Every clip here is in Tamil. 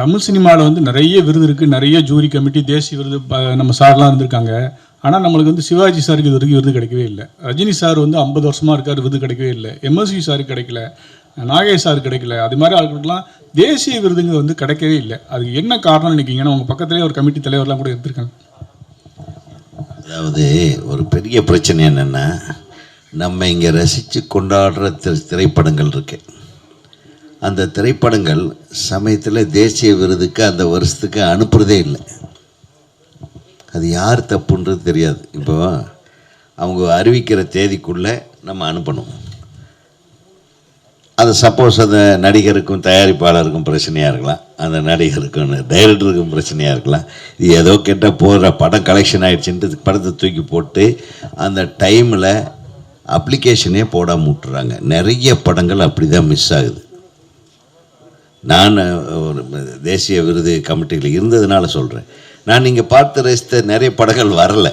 தமிழ் சினிமாவில் வந்து நிறைய விருது இருக்குது நிறைய ஜூரி கமிட்டி தேசிய விருது நம்ம சார்லாம் இருந்திருக்காங்க. ஆனால் நம்மளுக்கு வந்து சிவாஜி சாருக்கு இது வரைக்கும் விருது கிடைக்கவே இல்லை. ரஜினி சார் வந்து ஐம்பது வருஷமாக இருக்கார் விருது கிடைக்கவே இல்லை. எம்எஸ்வி சாருக்கு கிடைக்கல. நாகேஷ் சார் கிடைக்கல. அது மாதிரி ஆளுங்களுக்குலாம் தேசிய விருதுங்க வந்து கிடைக்கவே இல்லை. அதுக்கு என்ன காரணம் நினைக்கிங்கன்னா உங்கள் பக்கத்துலேயே ஒரு கமிட்டி தலைவர்லாம் கூட இருந்திருக்காங்க. அதாவது ஒரு பெரிய பிரச்சனை என்னென்னா நம்ம இங்கே ரசித்து கொண்டாடுற திரை திரைப்படங்கள் இருக்குது அந்த திரைப்படங்கள் சமயத்தில் தேசிய விருதுக்கு அந்த வருஷத்துக்கு அனுப்புகிறதே இல்லை. அது யார் தப்புன்றது தெரியாது. இப்போ அவங்க அறிவிக்கிற தேதிக்குள்ளே நம்ம அனுப்பணும். அது சப்போஸ் அந்த நடிகருக்கும் தயாரிப்பாளருக்கும் பிரச்சனையாக இருக்கலாம். அந்த நடிகருக்கும் டைரக்டருக்கும் பிரச்சனையாக இருக்கலாம். இது ஏதோ கேட்டால் போகிற படம் கலெக்ஷன் ஆகிடுச்சின்ட்டு படத்தை தூக்கி போட்டு அந்த டைமில் அப்ளிகேஷனே போடாமல் விட்டுறாங்க. நிறைய படங்கள் அப்படி தான் மிஸ் ஆகுது. நான் ஒரு தேசிய விருது கமிட்டியில் இருந்ததுனால சொல்கிறேன் நான் நீங்கள் பார்த்து ரசித்த நிறைய படங்கள் வரலை.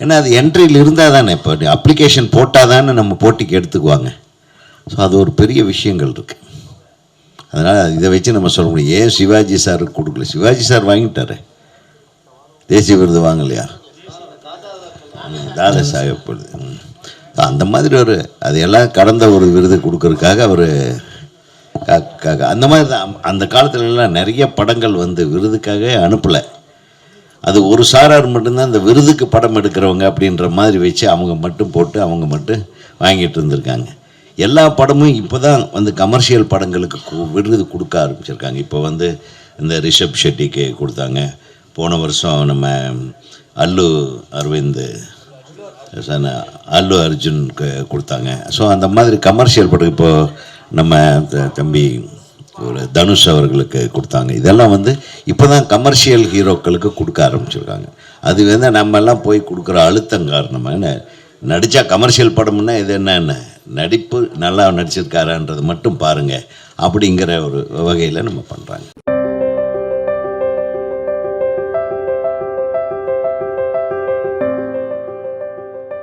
ஏன்னா அது என்ட்ரியில் இருந்தால் தானே இப்போ அப்ளிகேஷன் போட்டால் தானே நம்ம போட்டிக்கு எடுத்துக்குவாங்க. ஸோ அது ஒரு பெரிய விஷயங்கள் இருக்குது அதனால் இதை வச்சு நம்ம சொல்ல முடியும். ஏன் சிவாஜி சார் கொடுக்கல? சிவாஜி சார் வாங்கிட்டாரு. தேசிய விருது வாங்கலையா? தாதா அந்த மாதிரி ஒரு அதையெல்லாம் கடந்த ஒரு விருது கொடுக்கறதுக்காக அவர் அந்த மாதிரி தான் அந்த காலத்துலலாம் நிறைய படங்கள் வந்து விருதுக்காக அனுப்பலை. அது ஒரு சாரார் மட்டும்தான் இந்த விருதுக்கு படம் எடுக்கிறவங்க அப்படின்ற மாதிரி வச்சு அவங்க மட்டும் போட்டு அவங்க மட்டும் வாங்கிட்டு இருந்திருக்காங்க. எல்லா படமும் இப்போ தான் வந்து கமர்ஷியல் படங்களுக்கு கு- விருது கொடுக்க ஆரம்பிச்சிருக்காங்க. இப்போ வந்து இந்த ரிஷப் ஷெட்டிக்கு கொடுத்தாங்க. போன வருஷம் நம்ம அல்லு அரவிந்த் அல்லு அர்ஜுனுக்கு கொடுத்தாங்க. ஸோ அந்த மாதிரி கமர்ஷியல் படம் இப்போது நம்ம த- தம்பி ஒரு தனுஷ் அவர்களுக்கு கொடுத்தாங்க. இதெல்லாம் வந்து இப்போ தான் கமர்ஷியல் ஹீரோக்களுக்கு கொடுக்க ஆரம்பிச்சிருக்காங்க. அது வந்து நம்ம எல்லாம் போய் கொடுக்குற அழுத்தம் காரணமாக நடித்தா கமர்ஷியல் படம்னா இது என்னென்ன நடிப்பு நல்லா நடிச்சிருக்காரான்றது மட்டும் பாருங்கள் அப்படிங்கிற ஒரு வகையில் நம்ம பண்ணுறாங்க